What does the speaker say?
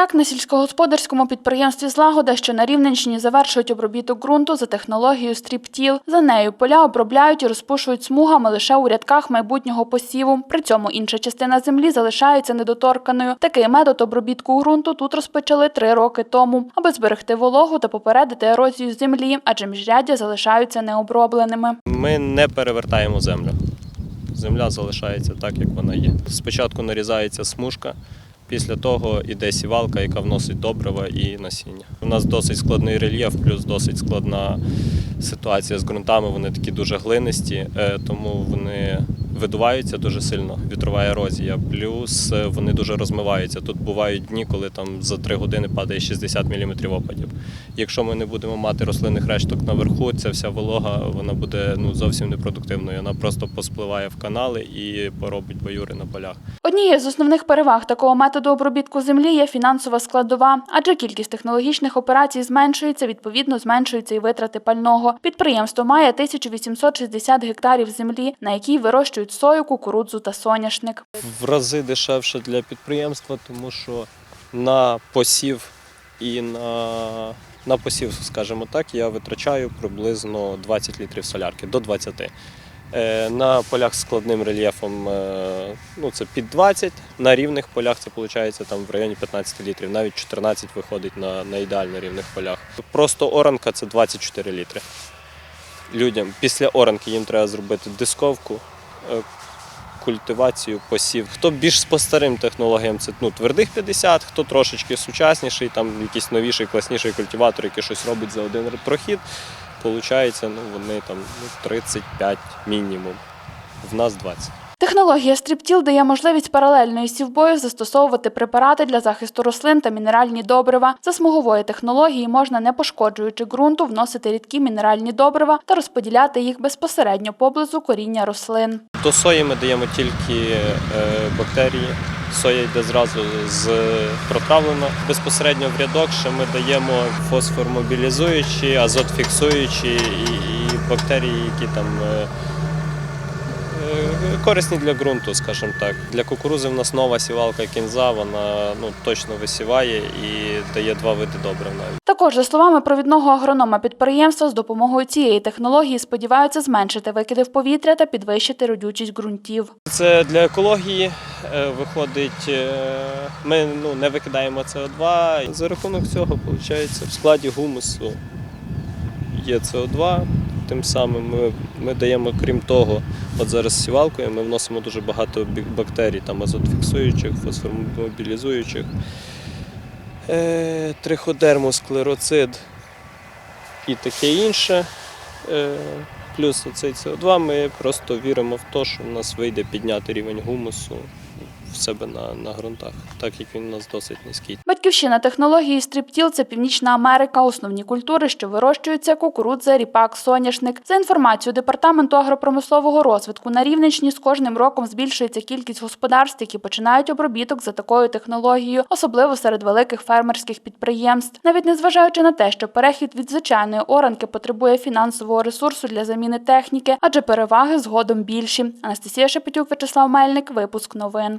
Так, на сільськогосподарському підприємстві Злагода, що на Рівненщині завершують обробіток ґрунту за технологією стріптіл. За нею поля обробляють і розпушують смугами лише у рядках майбутнього посіву. При цьому інша частина землі залишається недоторканою. Такий метод обробітку ґрунту тут розпочали три роки тому, аби зберегти вологу та попередити ерозію землі, адже міжряддя залишаються необробленими. Ми не перевертаємо землю. Земля залишається так, як вона є. Спочатку нарізається смужка, після того йде сівалка, яка вносить добрива і насіння. У нас досить складний рельєф, плюс досить складна ситуація з ґрунтами. Вони такі дуже глинисті, е, тому вони видуваються дуже сильно, вітрова ерозія. Плюс е, вони дуже розмиваються. Тут бувають дні, коли там за 3 години падає 60 мм опадів. Якщо ми не будемо мати рослинних решток наверху, ця вся волога вона буде ну зовсім непродуктивною. Вона просто поспливає в канали і поробить баюри на полях. Однією з основних переваг такого методу обробітку землі є фінансова складова, адже кількість технологічних операцій зменшується, відповідно зменшуються і витрати пального. Підприємство має 1860 гектарів землі, на якій вирощують сою, кукурудзу та соняшник. В рази дешевше для підприємства, тому що на посів і на, на посів, скажімо так, я витрачаю приблизно 20 літрів солярки до 20. Е, На полях з складним рельєфом е, ну, це під 20, на рівних полях це виходить там в районі 15 літрів, навіть 14 виходить на, на ідеально рівних полях. Просто оранка це 24 літри. Людям після оранки їм треба зробити дисковку, культивацію, посів. Хто більш по старим технологіям, це ну, твердих 50, хто трошечки сучасніший, там якийсь новіший, класніший культиватор, який щось робить за один прохід. Получається, ну, вони там ну, 35 мінімум. В нас 20. Технологія стріптіл дає можливість паралельно із сівбою застосовувати препарати для захисту рослин та мінеральні добрива. За смугової технології можна, не пошкоджуючи ґрунту, вносити рідкі мінеральні добрива та розподіляти їх безпосередньо поблизу коріння рослин. До сої ми даємо тільки е, бактерії. Соя йде зразу з протравлена. Безпосередньо в рядок ще ми даємо фосфор фосформобілізуючі, азотфіксуючі і, і бактерії, які там е, корисні для ґрунту, скажімо так. Для кукурузи в нас нова сівалка кінза, вона ну, точно висіває і дає два види добрив навіть. Також, за словами провідного агронома підприємства, з допомогою цієї технології сподіваються зменшити викиди в повітря та підвищити родючість ґрунтів. Це для екології е, виходить. е, Ми ну, не викидаємо СО2. За рахунок цього, виходить, в складі гумусу є СО2. Тим самим ми, ми даємо, крім того, от зараз сівалкою ми вносимо дуже багато бактерій, там азотфіксуючих, фосфомобілізуючих, е, триходерму, склероцид і таке інше. Е, Плюс оцей СО2 ми просто віримо в те, що в нас вийде підняти рівень гумусу в себе на, на ґрунтах, так як він у нас досить низький. Батьківщина технології стріптіл це Північна Америка. Основні культури, що вирощуються кукурудза, ріпак, соняшник. За інформацією департаменту агропромислового розвитку на Рівненщині з кожним роком збільшується кількість господарств, які починають обробіток за такою технологією, особливо серед великих фермерських підприємств. Навіть незважаючи на те, що перехід від звичайної оранки потребує фінансового ресурсу для заміни техніки, адже переваги згодом більші. Анастасія Шепетюк, Вячеслав Мельник, випуск новин.